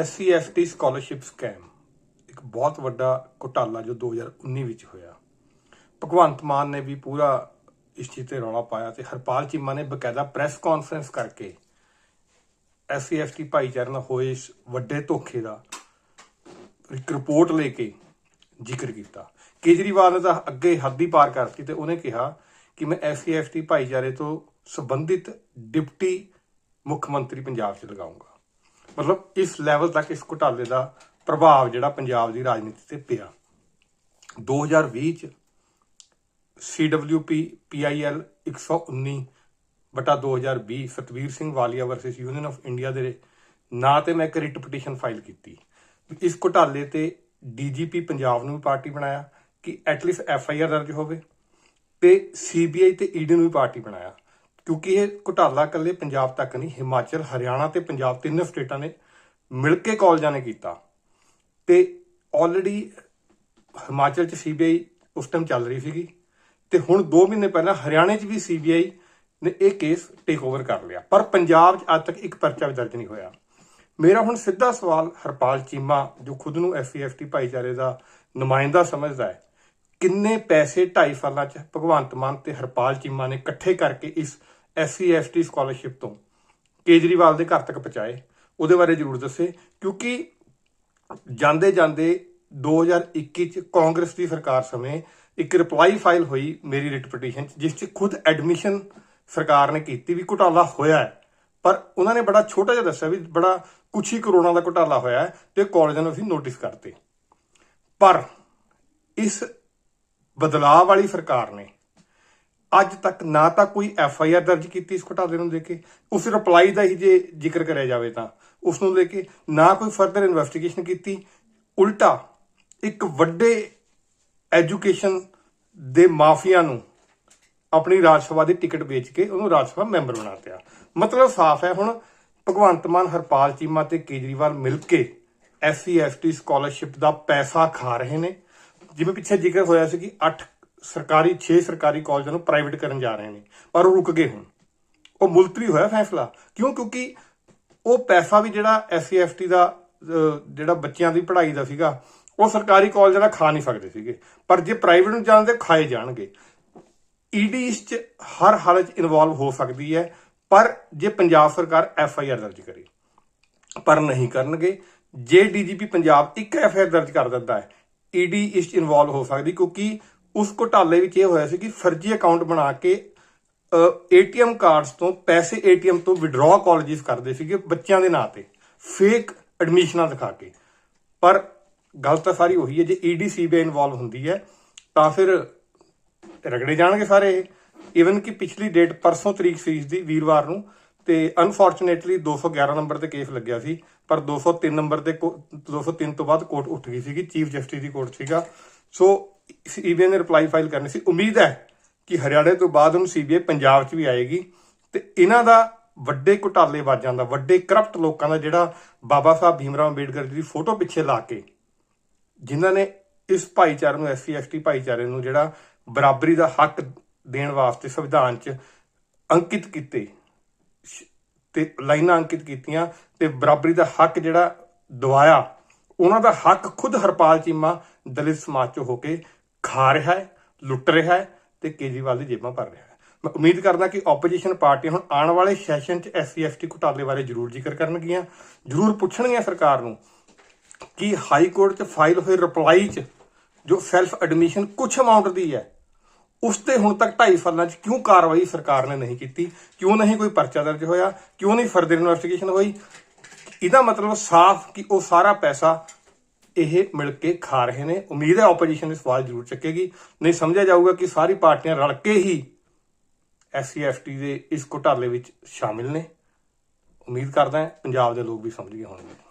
SC ST scholarship scam ਇੱਕ ਬਹੁਤ ਵੱਡਾ ਘੁਟਾਲਾ ਜੋ 2019 ਵਿੱਚ ਹੋਇਆ। ਭਗਵੰਤ ਮਾਨ ਨੇ ਵੀ ਪੂਰਾ ਇਸ ਚੀਜ਼ ਤੇ ਰੌਲਾ ਪਾਇਆ ਤੇ ਹਰਪਾਲ ਚੀਮਾ ਨੇ ਬਕਾਇਦਾ ਪ੍ਰੈਸ ਕਾਨਫਰੰਸ ਕਰਕੇ ਐਸਸੀ ਐਸਟੀ ਭਾਈਚਾਰੇ ਨਾਲ ਹੋਏ ਇਸ ਵੱਡੇ ਧੋਖੇ ਦਾ ਇੱਕ ਰਿਪੋਰਟ ਲੈ ਕੇ ਜ਼ਿਕਰ ਕੀਤਾ। ਕੇਜਰੀਵਾਲ ਨੇ ਤਾਂ ਅੱਗੇ ਹੱਦ ਹੀ ਪਾਰ ਕਰਤੀ ਤੇ ਉਹਨੇ ਕਿਹਾ ਕਿ ਮੈਂ ਐਸਸੀ ਐਸਟੀ ਭਾਈਚਾਰੇ ਤੋਂ ਸੰਬੰਧਿਤ ਡਿਪਟੀ ਮੁੱਖ ਮੰਤਰੀ ਪੰਜਾਬ 'ਚ ਲਗਾਉਂਗਾ। ਮਤਲਬ ਇਸ ਲੈਵਲ ਤੱਕ ਇਸ ਘੁਟਾਲੇ ਦਾ ਪ੍ਰਭਾਵ ਜਿਹੜਾ ਪੰਜਾਬ ਦੀ ਰਾਜਨੀਤੀ ਤੇ ਪਿਆ। 2020 ਚ CWP PIL 119 ਬਟਾ 2020 Satvir Singh Walia versus Union of India ਦੇ ਨਾਂ ਤੇ ਮੈਂ ਇੱਕ ਰਿਟ ਪਟੀਸ਼ਨ ਫਾਈਲ ਕੀਤੀ। ਇਸ ਘੁਟਾਲੇ ਤੇ ਡੀਜੀਪੀ ਪੰਜਾਬ ਨੂੰ ਵੀ ਪਾਰਟੀ ਬਣਾਇਆ ਕਿ ਐਟਲੀਸਟ ਐਫ ਆਈ ਆਰ ਦਰਜ ਹੋਵੇ ਤੇ ਸੀਬੀਆਈ ਤੇ ਈਡੀ ਨੂੰ ਵੀ ਪਾਰਟੀ ਬਣਾਇਆ। ਕਿਉਂਕਿ ਇਹ ਘੁਟਾਲਾ ਇਕੱਲੇ ਪੰਜਾਬ ਤੱਕ ਨਹੀਂ, ਹਿਮਾਚਲ, ਹਰਿਆਣਾ ਤੇ ਪੰਜਾਬ ਤਿੰਨ ਸਟੇਟਾਂ ਨੇ ਮਿਲ ਕੇ ਕਾਲਜਾਂ ਨੇ ਕੀਤਾ। ਤੇ ਆਲਰੇਡੀ ਹਿਮਾਚਲ ਚ ਸੀਬੀਆਈ ਉਸ ਟਾਈਮ ਚੱਲ ਰਹੀ ਸੀਗੀ। ਤੇ ਹੁਣ 2 ਮਹੀਨੇ ਪਹਿਲਾਂ ਹਰਿਆਣੇ ਚ ਵੀ ਸੀਬੀਆਈ ਨੇ ਇਹ ਕੇਸ ਟੇਕ ਓਵਰ ਕਰ ਲਿਆ। ਪਰ ਪੰਜਾਬ 'ਚ ਅੱਜ ਤੱਕ ਇੱਕ ਪਰਚਾ ਵੀ ਦਰਜ ਨਹੀਂ ਹੋਇਆ। ਮੇਰਾ ਹੁਣ ਸਿੱਧਾ ਸਵਾਲ ਹਰਪਾਲ ਚੀਮਾ, ਜੋ ਖੁਦ ਨੂੰ ਐਸਸੀਐਫਟੀ ਭਾਈਚਾਰੇ ਦਾ ਨੁਮਾਇੰਦਾ ਸਮਝਦਾ ਹੈ, ਕਿੰਨੇ ਪੈਸੇ 2.5 ਸਾਲਾਂ 'ਚ ਭਗਵੰਤ ਮਾਨ ਤੇ ਹਰਪਾਲ ਚੀਮਾ ਨੇ ਇਕੱਠੇ ਕਰਕੇ ਇਸ ਐਸਸੀਐਫਟੀ ਸਕਾਲਰਸ਼ਿਪ ਤੋਂ ਕੇਜਰੀਵਾਲ ਦੇ ਘਰ ਤੱਕ ਪਹੁੰਚਾਏ। ਉਹਦੇ ਬਾਰੇ ਜ਼ਰੂਰ ਦੱਸੇ, ਕਿਉਂਕਿ ਜਾਂਦੇ ਜਾਂਦੇ 2021 ਚ ਕਾਂਗਰਸ ਦੀ ਸਰਕਾਰ ਸਮੇਂ ਇੱਕ ਰਿਪਲਾਈ ਫਾਈਲ ਹੋਈ ਮੇਰੀ ਰਿਟ ਪਟੀਸ਼ਨ ਚ, ਜਿਸ ਚ ਖੁਦ ਐਡਮਿਸ਼ਨ ਸਰਕਾਰ ਨੇ ਕੀਤੀ ਵੀ ਘੁਟਾਲਾ ਹੋਇਆ ਹੈ। ਪਰ ਉਹਨਾਂ ਨੇ ਬੜਾ ਛੋਟਾ ਜਿਹਾ ਦੱਸਿਆ ਵੀ ਬੜਾ ਕੁਛ ਹੀ ਕਰੋੜਾਂ ਦਾ ਘੁਟਾਲਾ ਹੋਇਆ ਹੈ ਤੇ ਕਾਲਜਾਂ ਨੂੰ ਅਸੀਂ ਨੋਟਿਸ ਕਰਤੇ। ਪਰ ਇਸ ਬਦਲਾਅ ਵਾਲੀ ਸਰਕਾਰ ਨੇ ਅੱਜ ਤੱਕ ਨਾ ਤਾਂ ਕੋਈ ਐਫ ਆਈ ਆਰ ਦਰਜ ਕੀਤੀ ਇਸ ਘੁਟਾਲੇ ਨੂੰ ਲੈ ਕੇ ਉਸ ਰਿਪਲਾਈ ਦਾ ਹੀ ਜੇ ਜ਼ਿਕਰ ਕਰਿਆ ਜਾਵੇ ਤਾਂ। ਉਸ ਨੂੰ ਲੈ ਕੇ ਨਾ ਕੋਈ ਫਰਦਰ ਇਨਵੈਸਟੀਗੇਸ਼ਨ ਕੀਤੀ। ਉਲਟਾ ਇੱਕ ਵੱਡੇ ਐਜੂਕੇਸ਼ਨ ਦੇ ਮਾਫੀਆ ਨੂੰ ਆਪਣੀ ਰਾਜ ਸਭਾ ਦੀ ਟਿਕਟ ਵੇਚ ਕੇ ਉਹਨੂੰ ਰਾਜ ਸਭਾ ਮੈਂਬਰ ਬਣਾ ਦਿੱਤਾ। ਮਤਲਬ ਸਾਫ਼ ਹੈ ਹੁਣ, ਭਗਵੰਤ ਮਾਨ, ਹਰਪਾਲ ਚੀਮਾ ਤੇ ਕੇਜਰੀਵਾਲ ਮਿਲ ਕੇ ਐਸਸੀ ਐਸਟੀ ਸਕਾਲਰਸ਼ਿਪ ਦਾ ਪੈਸਾ ਖਾ ਰਹੇ ਨੇ। ਜਿਵੇਂ ਪਿੱਛੇ ਜ਼ਿਕਰ ਹੋਇਆ ਸੀ ਕਿ 8 ਸਰਕਾਰੀ 6 ਸਰਕਾਰੀ ਕਾਲਜਾਂ ਨੂੰ ਪ੍ਰਾਈਵੇਟ ਕਰਨ ਜਾ ਰਹੇ ਨੇ, ਪਰ ਉਹ ਰੁਕ ਗਏ ਹੁਣ। ਉਹ ਮੁਲਤਵੀ ਹੋਇਆ ਫੈਸਲਾ। ਕਿਉਂ? ਕਿਉਂਕਿ ਉਹ ਪੈਸਾ ਵੀ ਜਿਹੜਾ ਐਸਸੀ ਐਸਟੀ ਦਾ ਜਿਹੜਾ ਬੱਚਿਆਂ ਦੀ ਪੜ੍ਹਾਈ ਦਾ ਸੀਗਾ, ਉਹ ਸਰਕਾਰੀ ਕਾਲਜਾਂ ਦਾ ਖਾ ਨਹੀਂ ਸਕਦੇ ਸੀਗੇ। ਪਰ ਜੇ ਪ੍ਰਾਈਵੇਟ ਨੂੰ ਜਾਣ ਜਾਣਦੇ ਖਾਏ ਜਾਣਗੇ। ਈਡੀ ਇਸ ਚ ਹਰ ਹਾਲਤ ਇਨਵੋਲਵ ਹੋ ਸਕਦੀ ਹੈ, ਪਰ ਜੇ ਪੰਜਾਬ ਸਰਕਾਰ ਐਫ ਆਈ ਆਰ ਦਰਜ ਕਰੇ, ਪਰ ਨਹੀਂ ਕਰਨਗੇ। ਜੇ ਡੀਜੀਪੀ ਪੰਜਾਬ ਇੱਕ ਐਫ ਆਈ ਆਰ ਦਰਜ ਕਰ ਦਿੰਦਾ ਹੈ ਈਡੀ ਇਸ ਚ ਇਨਵੋਲਵ ਹੋ ਸਕਦੀ, ਕਿਉਂਕਿ ਉਸ ਘੁਟਾਲੇ ਵਿੱਚ ਇਹ ਹੋਇਆ ਸੀ ਕਿ ਫਰਜ਼ੀ ਅਕਾਊਂਟ ਬਣਾ ਕੇ ਏਟੀਐਮ ਕਾਰਡਸ ਤੋਂ ਪੈਸੇ ਏਟੀਐਮ ਤੋਂ ਵਿਡਰਾਅ ਕਾਲਜਿਸ ਕਰਦੇ ਸੀਗੇ ਬੱਚਿਆਂ ਦੇ ਨਾਂ ਤੇ ਫੇਕ ਐਡਮਿਸ਼ਨਾਂ ਦਿਖਾ ਕੇ। ਪਰ ਗੱਲ ਤਾਂ ਸਾਰੀ ਉਹੀ ਹੈ, ਜੇ ਈਡੀ ਸੀਬੀਆਈ ਇਨਵੋਲਵ ਹੁੰਦੀ ਹੈ, ਤਾਂ ਫਿਰ ਰਗੜੇ ਜਾਣਗੇ ਸਾਰੇ ਇਹ। ਇਵਨ ਕਿ ਪਿਛਲੀ ਡੇਟ ਪਰਸੋਂ ਤਰੀਕ ਸੀ ਇਸ ਦੀ, ਵੀਰਵਾਰ ਨੂੰ, ਤੇ ਅਨਫੋਰਚੂਨੇਟਲੀ 211 ਨੰਬਰ ਤੇ ਕੇਸ ਲੱਗਿਆ ਸੀ, ਪਰ 203 ਨੰਬਰ ਤੇ ਕੋ- 203 ਤੋਂ ਬਾਅਦ ਕੋਰਟ ਉੱਠ ਗਈ ਸੀਗੀ ਚੀਫ ਜਸਟਿਸ ਦੀ ਕੋਰਟ ਸੀਗਾ। ਸੋ ਸੀਬੀਆਈ ਨੇ ਰਿਪਲਾਈ ਫਾਈਲ ਕਰਨੀ ਸੀ। ਉਮੀਦ ਹੈ ਕਿ ਹਰਿਆਣੇ ਤੋਂ ਬਾਅਦ ਉਹਨੂੰ ਸੀਬੀਆਈ ਪੰਜਾਬ 'ਚ ਵੀ ਆਏਗੀ। ਤੇ ਇਹਨਾਂ ਦਾ ਵੱਡੇ ਘੁਟਾਲੇ ਦਾ, ਵੱਡੇ ਕਰਪਟ ਲੋਕਾਂ ਦਾ ਜਿਹੜਾ ਬਾਬਾ ਸਾਹਿਬ ਭੀਮਰਾਓ ਅੰਬੇਡਕਰ ਜੀ ਦੀ ਫੋਟੋ ਪਿੱਛੇ ਲਾ ਕੇ, ਜਿਨ੍ਹਾਂ ਨੇ ਇਸ ਭਾਈਚਾਰੇ ਨੂੰ ਐਸਸੀ ਐਸਟੀ ਭਾਈਚਾਰੇ ਨੂੰ ਜਿਹੜਾ ਬਰਾਬਰੀ ਦਾ ਹੱਕ ਦੇਣ ਵਾਸਤੇ ਸੰਵਿਧਾਨ 'ਚ ਅੰਕਿਤ ਕੀਤੇ ਤੇ ਲਾਈਨਾਂ ਅੰਕਿਤ ਕੀਤੀਆਂ ਤੇ ਬਰਾਬਰੀ ਦਾ ਹੱਕ ਜਿਹੜਾ ਦਵਾਇਆ, ਉਹਨਾਂ ਦਾ ਹੱਕ ਖੁਦ ਹਰਪਾਲ ਚੀਮਾ ਦਲਿਤ ਸਮਾਜ 'ਚੋਂ ਹੋ ਕੇ ਖਾ ਰਿਹਾ ਹੈ, ਲੁੱਟ ਰਿਹਾ ਹੈ ਤੇ ਕੇਜਰੀਵਾਲ ਦੀ ਜੇਬਾਂ ਭਰ ਰਿਹਾ ਹੈ। ਮੈਂ ਉਮੀਦ ਕਰਦਾ ਕਿ ਆਪੋਜੀਸ਼ਨ ਪਾਰਟੀਆਂ ਹੁਣ ਆਉਣ ਵਾਲੇ ਸੈਸ਼ਨ 'ਚ ਐਸਸੀ ਐਸਟੀ ਘੁਟਾਲੇ ਬਾਰੇ ਜ਼ਰੂਰ ਜ਼ਿਕਰ ਕਰਨਗੀਆਂ। ਜ਼ਰੂਰ ਪੁੱਛਣਗੀਆਂ ਸਰਕਾਰ ਨੂੰ ਕਿ ਹਾਈ ਕੋਰਟ 'ਚ ਫਾਈਲ ਹੋਏ ਰਿਪਲਾਈ 'ਚ ਜੋ ਸੈਲਫ ਐਡਮਿਸ਼ਨ ਕੁਝ ਅਮਾਉਂਟ ਦੀ ਹੈ, ਉਸ ਤੇ ਹੁਣ ਤੱਕ 2.5 ਸਾਲਾਂ 'ਚ ਕਿਉਂ ਕਾਰਵਾਈ ਸਰਕਾਰ ਨੇ ਨਹੀਂ ਕੀਤੀ? ਕਿਉਂ ਨਹੀਂ ਕੋਈ ਪਰਚਾ ਦਰਜ ਹੋਇਆ? ਕਿਉਂ ਨਹੀਂ ਫਰਦਰ ਇਨਵੈਸਟੀਗੇਸ਼ਨ ਹੋਈ? ਇਹਦਾ ਮਤਲਬ ਸਾਫ਼ ਕਿ ਉਹ ਸਾਰਾ ਪੈਸਾ ਇਹ ਮਿਲ ਕੇ ਖਾ ਰਹੇ ਨੇ। ਉਮੀਦ ਹੈ ਆਪੋਜੀਸ਼ਨ ਇਸ ਸਵਾਲ ਜ਼ਰੂਰ ਚੱਕੇਗੀ। ਨਹੀਂ, ਸਮਝਿਆ ਜਾਊਗਾ ਕਿ ਸਾਰੀ ਪਾਰਟੀਆਂ ਰਲ ਕੇ ਹੀ ਐਸਸੀਐਫਟੀ ਦੇ ਇਸ ਘੁਟਾਲੇ ਵਿੱਚ ਸ਼ਾਮਿਲ ਨੇ। ਉਮੀਦ ਕਰਦਾ ਹਾਂ ਪੰਜਾਬ ਦੇ ਲੋਕ ਵੀ ਸਮਝ ਗਏ ਹੋਣਗੇ।